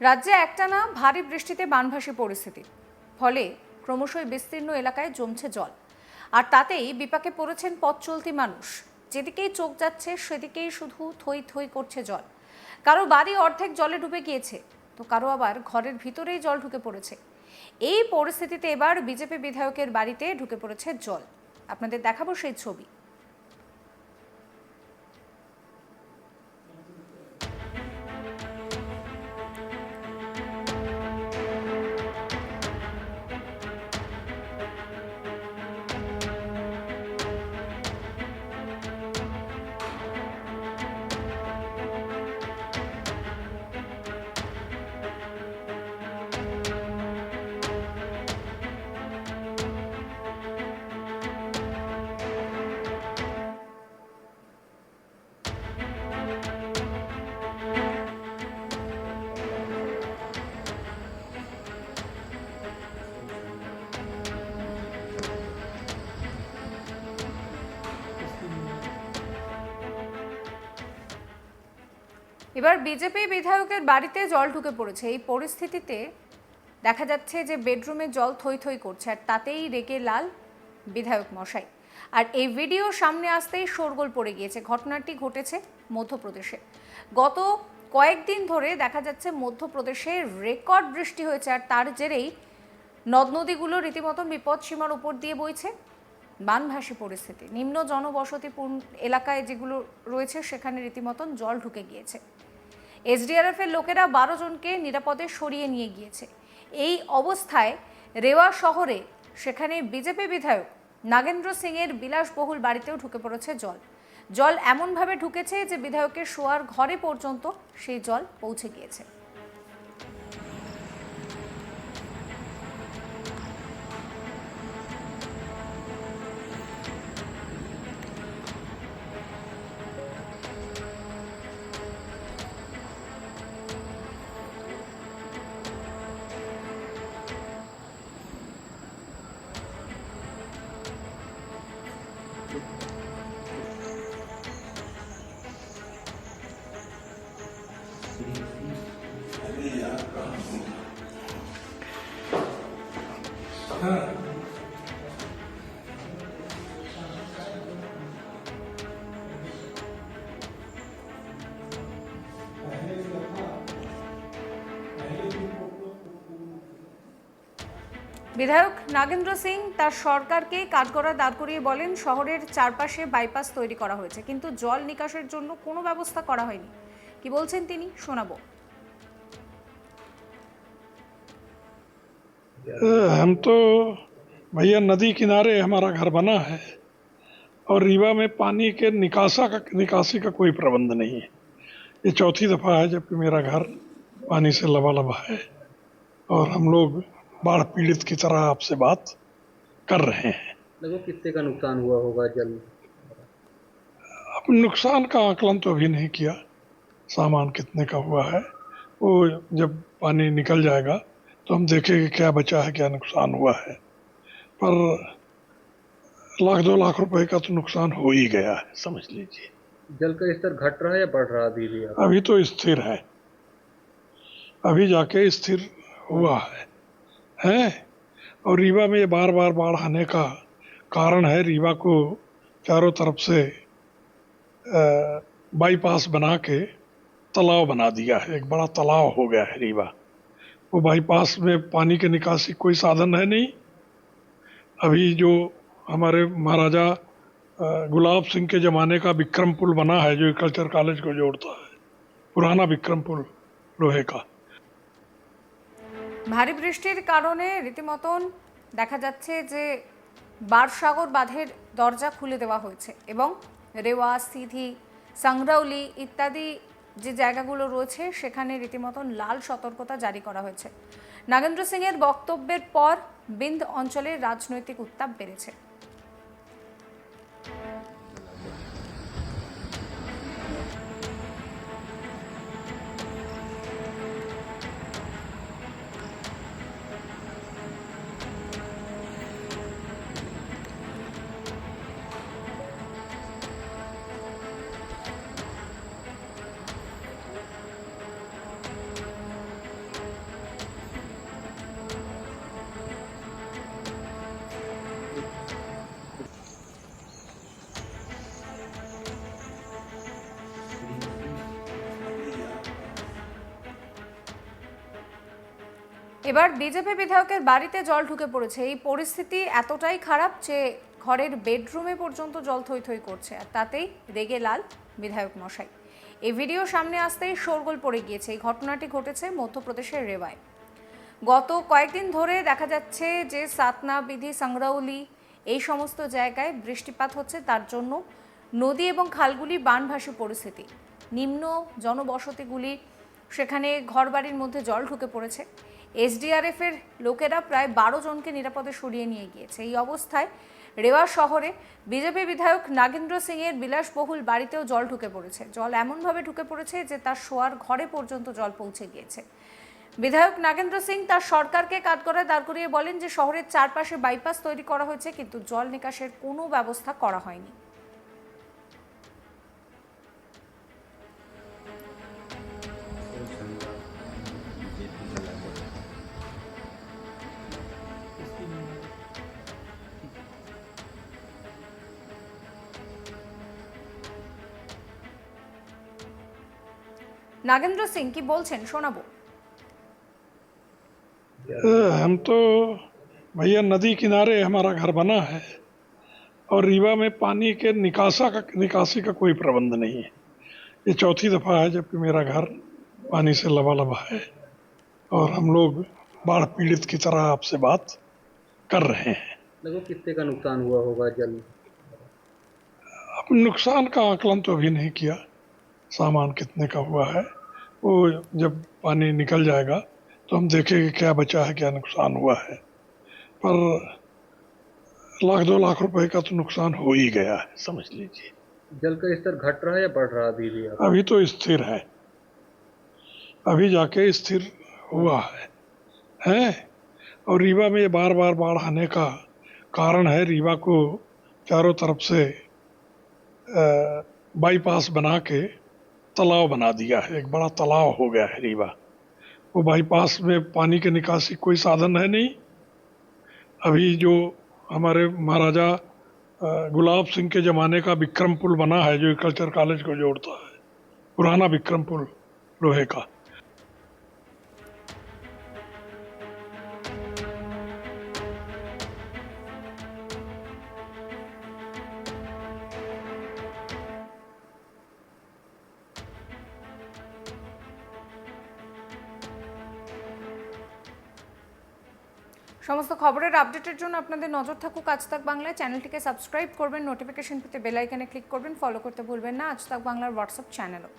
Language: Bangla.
রাজ্যে একটানা ভারী বৃষ্টিতে বানভাসী পরিস্থিতি। ফলে ক্রমশই বিস্তীর্ণ এলাকায় জমছে জল। আর তাতেই বিপাকে পড়েছেন পথ চলতি মানুষ। যেদিকেই চোখ যাচ্ছে, সেদিকেই শুধু থই থই করছে জল। কারও বাড়ি অর্ধেক জলে ডুবে গিয়েছে, তো কারও আবার ঘরের ভিতরেই জল ঢুকে পড়েছে। এই পরিস্থিতিতে এবার বিজেপি বিধায়কের বাড়িতে ঢুকে পড়েছে জল। আপনাদের দেখাবো সেই ছবি। এবার বিজেপি বিধায়কের বাড়িতে জল ঢুকে পড়েছে। এই পরিস্থিতিতে দেখা যাচ্ছে যে বেডরুমে জল থই থই করছে, আর তাতেই রেগে লাল বিধায়ক মশাই। আর এই ভিডিও সামনে আসতেই শোরগোল পড়ে গিয়েছে। ঘটনাটি ঘটেছে মধ্যপ্রদেশে। গত কয়েকদিন ধরে দেখা যাচ্ছে মধ্যপ্রদেশে রেকর্ড বৃষ্টি হয়েছে, আর তার জেরেই নদ নদীগুলো রীতিমতো বিপদ সীমার উপর দিয়ে বইছে। বানভাসী পরিস্থিতি। নিম্ন জনবসতিপূর্ণ এলাকায় যেগুলো রয়েছে, সেখানে রীতিমতন জল ঢুকে গিয়েছে। এসডিআরএফ এর লোকেরা বারো জনকে নিরাপদে সরিয়ে নিয়ে গিয়েছে। এই অবস্থায় রেওয়া শহরে সেখানে বিজেপি বিধায়ক নাগেন্দ্র সিংয়ের বিলাসবহুল বাড়িতেও ঢুকে পড়েছে জল। জল এমনভাবে ঢুকেছে যে বিধায়কের শোয়ার ঘরে পর্যন্ত সেই জল পৌঁছে গিয়েছে। বিধায়ক নাগেন্দ্র সিং তার সরকারকে কাঠগড়া দাঁড় করিয়ে বলেন, শহরের চারপাশে বাইপাস তৈরি করা হয়েছে, কিন্তু জল নিকাশের জন্য কোনো ব্যবস্থা করা হয়নি। কি বলছেন তিনি? শোনাবো। हम तो भैया नदी किनारे हमारा घर बना है और रीवा में पानी के निकासा का निकासी का कोई प्रबंध नहीं है। ये चौथी दफ़ा है जबकि मेरा घर पानी से लबालब है और हम लोग बाढ़ पीड़ित की तरह आपसे बात कर रहे हैं। लगभग कितने का नुकसान हुआ होगा जल? अब नुकसान का आकलन तो अभी नहीं किया। सामान कितने का हुआ है वो जब पानी निकल जाएगा तो हम देखेंगे क्या बचा है क्या नुकसान हुआ है। पर लाख दो लाख रुपए का तो नुकसान हो ही गया है समझ लीजिए। जल का स्तर घट रहा है या बढ़ रहा है अभी तो स्थिर है। अभी जाके स्थिर हुआ है। हैं? और रीवा में ये बार बार बाढ़ आने का कारण है रीवा को चारों तरफ़ से बाईपास बना के तालाब बना दिया है। एक बड़ा तालाब हो गया है रीवा। वो बाईपास में पानी की निकासी कोई साधन है नहीं अभी जो हमारे महाराजा अ, गुलाब सिंह के ज़माने का विक्रम पुल बना है जो एग्रीकल्चर कॉलेज को जोड़ता है पुराना विक्रम पुल लोहे का ভারী বৃষ্টির কারণে রীতিমতন দেখা যাচ্ছে যে বারসাগর বাঁধের দরজা খুলে দেওয়া হয়েছে এবং রেওয়া সিধি সাংরাউলি ইত্যাদি যে জায়গাগুলো রয়েছে, সেখানে রীতিমতন লাল সতর্কতা জারি করা হয়েছে। নাগেন্দ্র সিংয়ের বক্তব্যের পর বিন্দ অঞ্চলে রাজনৈতিক উত্তাপ বেড়েছে। এবার বিজেপি বিধায়কের বাড়িতে জল ঢুকে পড়েছে। এই পরিস্থিতি এতটাই খারাপ যে ঘরের বেডরুমে পর্যন্ত জল থই থই করছে। আর তাতেই রেগে লাল বিধায়ক মশাই। এই ভিডিও সামনে আসতেই শোরগোল পড়ে গিয়েছে। এই ঘটনাটি ঘটেছে মধ্যপ্রদেশের রেওয়ায় গত কয়েকদিন ধরে দেখা যাচ্ছে যে সাতনা, বিধি সংগ্রাউলি এই সমস্ত জায়গায় বৃষ্টিপাত হচ্ছে। তার জন্য নদী এবং খালগুলি বানভাসী পরিস্থিতি। নিম্ন জনবসতিগুলি, সেখানে ঘরবাড়ির মধ্যে জল ঢুকে পড়েছে। এসডিআরএফ এর লোকেরা প্রায় বারো জনকে নিরাপদে সরিয়ে নিয়ে গিয়েছে। এই অবস্থায় রেওয়া শহরে বিজেপি বিধায়ক নাগেন্দ্র সিং এর বিলাসবহুল বাড়িতেও জল ঢুকে পড়েছে। জল এমনভাবে ঢুকে পড়েছে যে তার শোয়ার ঘরে পর্যন্ত জল পৌঁছে গিয়েছে। বিধায়ক নাগেন্দ্র সিং তার সরকারকে কাঠগড়ায় দাঁড় করিয়ে বলেন যে শহরের চারপাশে বাইপাস তৈরি করা হয়েছে, কিন্তু জল নিকাশের কোনো ব্যবস্থা করা হয়নি। নাগেন্দ্র সিং কি বলছেন শোনাবো अ, हम तो भैया नदी किनारे हमारा घर बना है और रीवा में पानी के निकासा का निकासी का कोई प्रबंध नहीं है ये चौथी दफा है जबकि मेरा घर पानी से लबालब है और हम लोग बाढ़ पीड़ित की तरह आपसे बात कर रहे हैं लगभग कितने का नुकसान हुआ होगा जल अब नुकसान का आकलन तो अभी नहीं किया सामान कितने का हुआ है वो जब पानी निकल जाएगा तो हम देखेंगे क्या बचा है क्या नुकसान हुआ है। पर लाख दो लाख रुपए का तो नुकसान हो ही गया है समझ लीजिए। जल का स्तर घट रहा है या बढ़ रहा अभी भी? अभी तो स्थिर है। अभी जाके स्थिर हुआ है। हैं? और रीवा में ये बार बार बाढ़ आने का कारण है रीवा को चारों तरफ़ से बाईपास बना के तालाब बना दिया है, एक बड़ा तालाब हो गया है रीवा। वो बाईपास में पानी के निकासी कोई साधन है नहीं। अभी जो हमारे महाराजा गुलाब सिंह के ज़माने का विक्रम पुल बना है, जो कल्चर कॉलेज को जोड़ता है, पुराना विक्रम पुल, लोहे का। সমস্ত খবরের আপডেটের জন্য আপনাদের নজর থাকুক আজ তাক বাংলা চ্যানেলটিকে সাবস্ক্রাইব করবেন নোটিফিকেশন পেতে বেল আইকনে ক্লিক করবেন ফলো করতে ভুলবেন না। আজ তাক বাংলার হোয়াটসঅ্যাপ চ্যানেলও